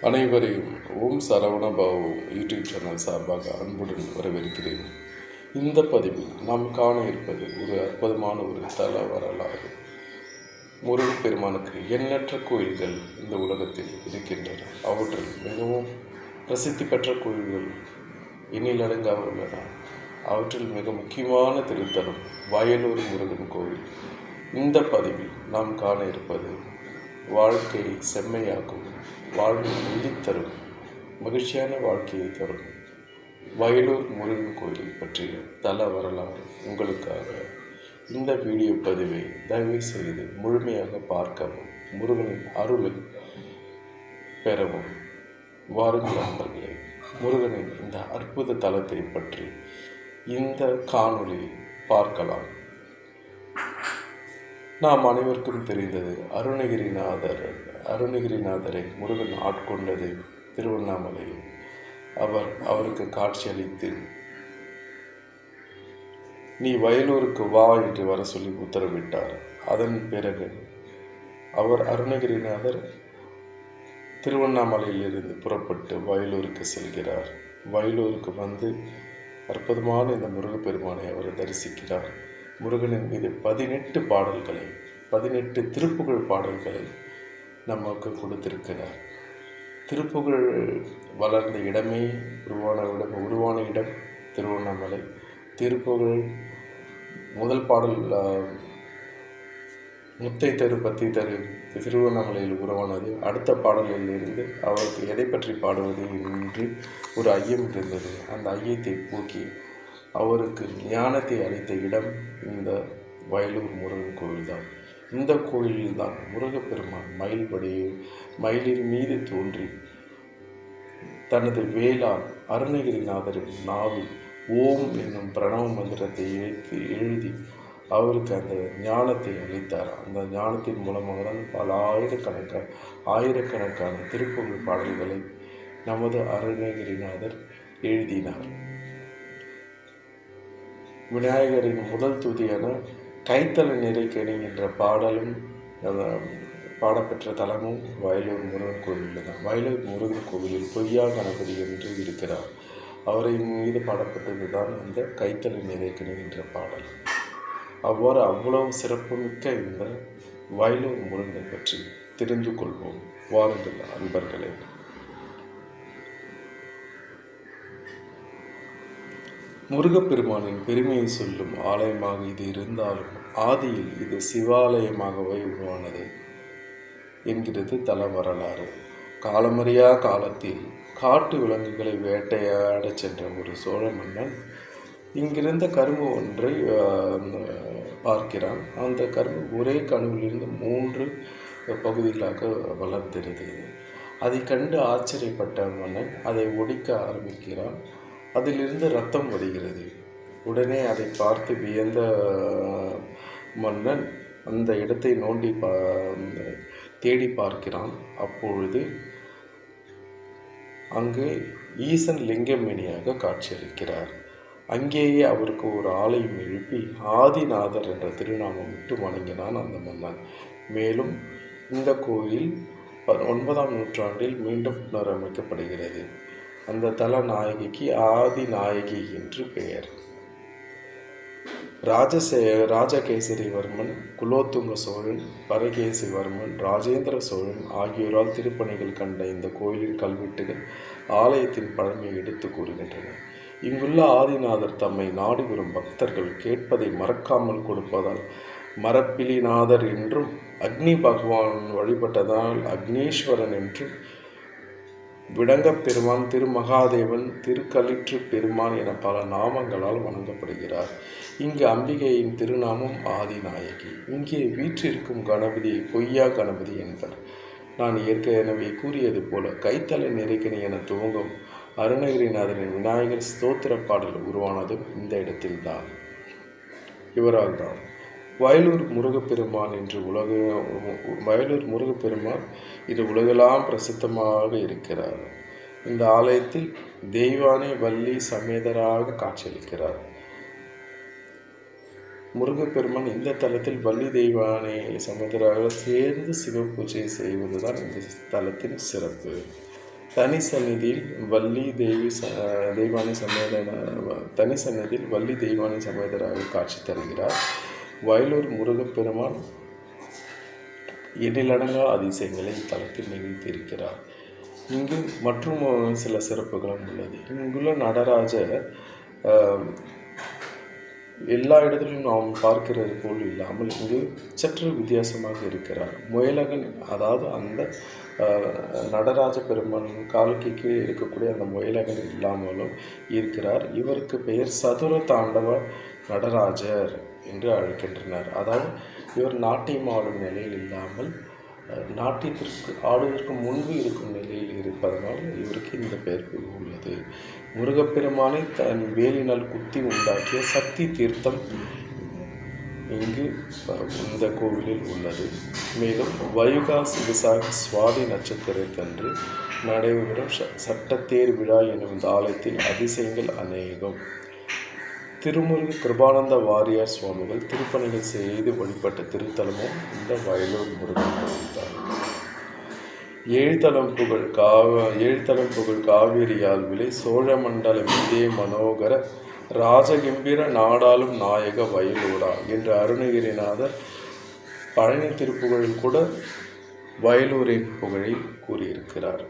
அனைவரையும் Om Saravana Bhav YouTube channel சார்பாக அன்புடன் வரவேற்கிறேன். இந்த பதிவில் நாம் காண இருப்பது ஒரு அற்புதமான ஒரு தல வரலாறு. முருகப்பெருமானுக்கு எண்ணற்ற கோயில்கள் இந்த உலகத்தில் இருக்கின்றன. அவற்றில் மிகவும் பிரசித்தி பெற்ற கோயில்கள் எண்ணிலடங்காக உள்ளன அவற்றில் மிக முக்கியமான திருத்தலம் வயலூர் முருகன் கோவில். இந்த பதிவில் நாம் காண இருப்பது வாழ்க்கையை செம்மையாக்கும். வாழ்வில் ஒளித்தரும் மகிழ்ச்சியான வாழ்க்கையை தரும். வயலூர் முருகன் கோயில் பற்றிய தல வரலாறு உங்களுக்காக. இந்த வீடியோ பதிவை தயவு செய்து முழுமையாக பார்க்கவும் முருகனின் அருளை பெறவும். வாருங்கள் நண்பர்களே முருகனின் இந்த அற்புத தலத்தை பற்றி இந்த காணொளியில் பார்க்கலாம். நாம் அனைவருக்கும் தெரிந்தது அருணகிரிநாதர். அருணகிரிநாதரை முருகன் ஆட்கொண்டது திருவண்ணாமலையில் அவர் அவருக்கு காட்சியளித்து நீ வயலூருக்கு வா என்று வர சொல்லி உத்தரவிட்டார். அதன் பிறகு அவர் அருணகிரிநாதர் திருவண்ணாமலையிலிருந்து புறப்பட்டு வயலூருக்கு செல்கிறார். வயலூருக்கு வந்து அற்புதமான இந்த முருகப்பெருமானை அவர் தரிசிக்கிறார். முருகனின் மீது பதினெட்டு பாடல்களை பதினெட்டு திருப்புகழ் பாடல்களை நமக்கு கொடுத்திருக்கிறார். திருப்புகழ் வளர்ந்த இடமே உருவான இடம் உருவான இடம் திருவண்ணாமலை. திருப்புகழ் முதல் பாடல் முத்தை தரு பத்தி தரு திருவண்ணாமலையில் உருவானது. அடுத்த பாடலில் இருந்து அவருக்கு எதை பற்றி பாடுவது என்று ஒரு ஐயம் இருந்தது. அந்த ஐயத்தை போக்கி அவருக்கு ஞானத்தை அளித்த இடம் இந்த வயலூர் முருகன் கோயில்தான். இந்த கோயிலில் தான் முருகப்பெருமான் மயில்படியில் மயிலின் மீது தோன்றி தனது வேளாண் அருணகிரிநாதரின் நாவில் ஓம் என்னும் பிரணவ மந்திரத்தை எழுத்து எழுதி அவருக்கு அந்த ஞானத்தை அளித்தார். அந்த ஞானத்தின் மூலமாக தான் பல ஆயிரக்கணக்கான ஆயிரக்கணக்கான திருப்புகழ் பாடல்களை நமது அருணகிரிநாதர் எழுதினார். விநாயகரின் முதல் துதியான கைத்தல நிறைக்கணி என்ற பாடலும் பாடப்பெற்ற தலமும் வயலூர் முருகன் கோவிலில் தான் வயலூர் முருகன் கோவிலில் பொய்யா கணபதி என்று இருக்கிறார். அவரை மீது பாடப்பட்டது தான் அந்த கைத்தல நிறைக்கணி என்ற பாடல். அவ்வாறு அவ்வளவு சிறப்புமிக்க இந்த வயலூர் முருகனை பற்றி தெரிந்து கொள்வோம். வாருங்கள் அன்பர்களே. முருகப்பெருமானின் பெருமையை சொல்லும் ஆலயமாக இது இருந்தாலும் ஆதியில் இது சிவாலயமாகவே உருவானது என்கிறது தல வரலாறு காலமறியா காலத்தில் காட்டு விலங்குகளை வேட்டையாடச் சென்ற ஒரு சோழ மன்னன் இங்கிருந்த கரும்பு ஒன்றை பார்க்கிறான். அந்த கரும்பு ஒரே கனவிலிருந்து மூன்று பகுதிகளாக வளர்ந்திருந்தது. அதை கண்டு ஆச்சரியப்பட்ட மன்னன் அதை ஒடிக்க ஆரம்பிக்கிறான். அதிலிருந்து ரத்தம் வடிகிறது உடனே அதை பார்த்து வியந்த மன்னன் அந்த இடத்தை நோண்டி பா தேடி பார்க்கிறான். அப்பொழுது அங்கு ஈசன் லிங்கமணியாக காட்சியளிக்கிறார். அங்கேயே அவருக்கு ஒரு ஆலயம் எழுப்பி ஆதிநாதர் என்ற திருநாமம் விட்டு வணங்கினான் அந்த மன்னன். மேலும் இந்த கோயில் ப- ஒன்பதாம் நூற்றாண்டில் மீண்டும் புனரமைக்கப்படுகிறது. அந்த தலநாயகிக்கு ஆதி ஆதிநாயகி என்று பெயர். ராஜசே ராஜகேசரிவர்மன் குலோத்துங்க சோழன் பரகேசிவர்மன் ராஜேந்திர சோழன் ஆகியோரால் திருப்பணிகள் கண்ட இந்த கோயிலின் கல்வெட்டுகள் ஆலயத்தின் பழமையை எடுத்து கூறுகின்றன. இங்குள்ள ஆதிநாதர் தம்மை நாடி வரும் பக்தர்கள் கேட்பதை மறக்காமல் கொடுப்பதால் மரப்பிலிநாதர் என்றும் அக்னி பகவான் வழிபட்டதால் அக்னீஸ்வரன் என்றும் விடங்கப் பெருமான் திருமகாதேவன் திருக்களிற்று பெருமான் என பல நாமங்களால் வணங்கப்படுகிறார். இங்கு அம்பிகையின் திருநாமம் ஆதிநாயகி. இங்கே வீற்றிருக்கும் கணபதியை பொய்யா கணபதி என்பர். நான் ஏற்கனவே கூறியது போல கைத்தலை நெருக்கணி என துவங்கும் அருணகிரிநாதரின் விநாயகர் ஸ்தோத்திர பாடல் உருவானதும் இந்த இடத்தில்தான். இவரால் தான் வயலூர் முருகப்பெருமான் என்று உலக வயலூர் முருகப்பெருமான் இது உலகெல்லாம் பிரசித்தமாக இருக்கிறார். இந்த ஆலயத்தில் தெய்வானை வள்ளி சமேதராக காட்சியளிக்கிறார். முருகப்பெருமான் இந்த தலத்தில் வள்ளி தெய்வானை சமேதராக சேர்ந்து சிவ பூஜை செய்வதுதான் இந்த தலத்தின் சிறப்பு. தனி சந்நிதியில் வள்ளி தேவி ச தெய்வானை சமேதன தனி சந்நிதியில் வள்ளி தெய்வானை சமேதராக காட்சி தருகிறார். வயலூர் முருகப்பெருமான் எண்ணிலடங்கா அதிசயங்களை இத்தலத்தில் நிகழ்த்தியிருக்கிறார் இங்கு மற்றும் சில சிறப்புகளும் உள்ளது. இங்குள்ள நடராஜர் எல்லா இடத்திலும் நாம் பார்க்கிறது போல் இல்லாமல் இங்கு சற்று வித்தியாசமாக இருக்கிறார். முயலகன் அதாவது அந்த நடராஜ பெருமான் காலுக்கு கீழே இருக்கக்கூடிய அந்த முயலகன் இல்லாமலும் இருக்கிறார். இவருக்கு பெயர் சதுர தாண்டவ நடராஜர். என்று அழைக்கின்றனர். அதாவது இவர் நாட்டியம் ஆடும் நிலையில் இல்லாமல் நாட்டியத்திற்கு ஆடுவதற்கு முன்பு இருக்கும் நிலையில் இருப்பதனால் இவருக்கு இந்த பெயர் உள்ளது. முருகப்பெருமானை தன் வேலினால் குத்தி உண்டாக்கிய சக்தி தீர்த்தம் இங்கு இந்த கோவிலில் உள்ளது. மேலும் வயுகாஸ் விசாக சுவாதி நட்சத்திரத்தன்று நடைபெறும் ச- சட்டத்தேர் விழா எனும் இந்த ஆலயத்தில் அதிசயங்கள் அநேகம். திருமுருக கிருபானந்த வாரியார் சுவாமிகள் திருப்பணிகள் செய்து வழிபட்ட திருத்தலமும் இந்த வயலூர் முருகன் கோவில் தான். ஏழ்தலம் புகழ் காவ ஏழ்தலம் புகழ் காவிரியால் விலை சோழமண்டல மிதே மனோகர ராஜகம்பீர நாடாளும் நாயக வயலூரா என்று அருணகிரிநாதர் பழனி திருப்புகழில் கூட வயலூரின் புகழை கூறியிருக்கிறார்.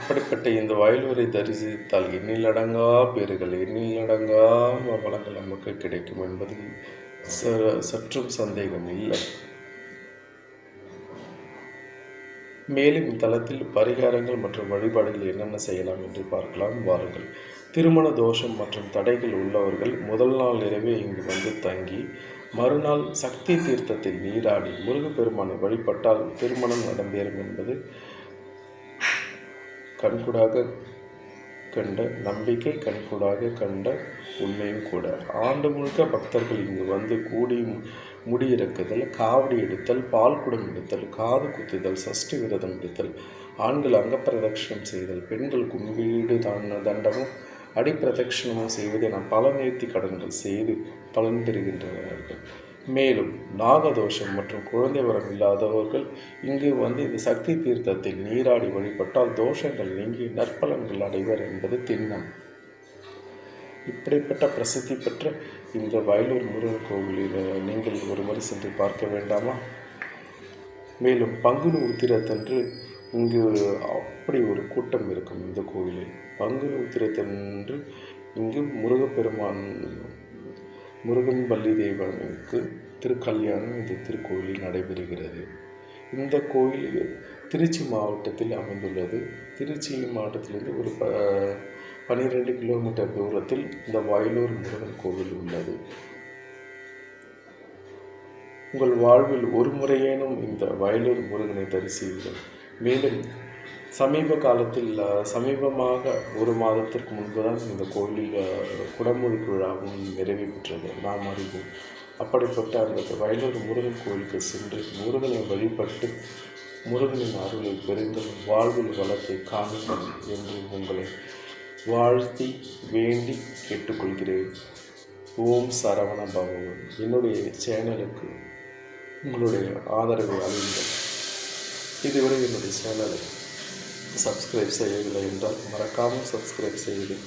அப்படிப்பட்ட இந்த வயலூரை தரிசித்தால் எண்ணிலடங்கா பேறுகள் எண்ணிலடங்கா வளங்கள் நமக்கு கிடைக்கும் என்பதில் ச- சற்றும் சந்தேகம் இல்லை. மேலும் இத்தலத்தில் பரிகாரங்கள் மற்றும் வழிபாடுகள் என்னென்ன செய்யலாம் என்று பார்க்கலாம். வாருங்கள். திருமண தோஷம் மற்றும் தடைகள் உள்ளவர்கள் முதல் நாள் இரவே இங்கு வந்து தங்கி மறுநாள் சக்தி தீர்த்தத்தில் நீராடி முருகப்பெருமானை வழிபட்டால் திருமணம் நடந்தேறும் என்பது கண்கூடாக கண்ட நம்பிக்கை கண்கூடாக கண்ட உண்மையும் கூட. ஆண்டு முழுக்க பக்தர்கள் இங்கு வந்து கூடி முடியிறக்குதல் காவடி எடுத்தல் பால் குடம் எடுத்தல் காது குத்துதல் சஷ்டி விரதம் எடுத்தல் ஆண்கள் அங்கப்பிரதட்சணம் செய்தல் பெண்கள் கும்பீடு தான தண்டமும் அடிப்பிரதட்சணமும் செய்வது என பல நேர்த்தி கடன்கள் செய்து பலன் பெறுகின்றனர் மேலும் நாகதோஷம் மற்றும் குழந்தை வரம் இல்லாதவர்கள் இங்கு வந்து இந்த சக்தி தீர்த்தத்தில் நீராடி வழிபட்டால் தோஷங்கள் நீங்கி நற்பலன்கள் அடைவர் என்பது திண்ணம். இப்படிப்பட்ட பிரசித்தி பெற்ற இந்த வயலூர் முருகன் கோவிலில் நீங்கள் ஒரு முறை சென்று பார்க்க வேண்டாமா? மேலும் பங்குனி உத்திரத்தன்று இங்கு அப்படி ஒரு கூட்டம் இருக்கும் இந்த கோவிலில். பங்குனி உத்திரத்தன்று இங்கு முருகப்பெருமான் முருகன் பள்ளி தெய்வனுக்கு திருக்கல்யாணம் இந்த திருக்கோயிலில் நடைபெறுகிறது. இந்த கோயில் திருச்சி மாவட்டத்தில் அமைந்துள்ளது. திருச்சி மாவட்டத்திலிருந்து ஒரு ப பன்னிரெண்டு கிலோமீட்டர் தூரத்தில் இந்த வயலூர் முருகன் கோவில் உள்ளது. உங்கள் வாழ்வில் ஒரு முறையேனும் இந்த வயலூர் முருகனை தரிசியுங்கள். மேலும் சமீப காலத்தில் சமீபமாக ஒரு மாதத்திற்கு முன்பு தான் இந்த கோயிலில் அஹ், குடமுழுக்கு விழாவும் நிறைவு பெற்றது. நாம் அறிவோம். அப்படிப்பட்ட அந்த வயலூர் முருகன் கோயிலுக்கு சென்று முருகனை வழிபட்டு முருகனின் அருளை பெறுங்கள் வாழ்வில் வளத்தை காணுங்கள் என்று உங்களை வாழ்த்தி வேண்டி கேட்டுக்கொள்கிறேன். ஓம் சரவண பகவன் என்னுடைய சேனலுக்கு உங்களுடைய ஆதரவை அளியுங்கள். இதுவரை என்னுடைய சேனலை சப்ஸ்கிரைப் செய்யவில்லை என்றால் மறக்காமல் சப்ஸ்கிரைப் செய்யுங்கள்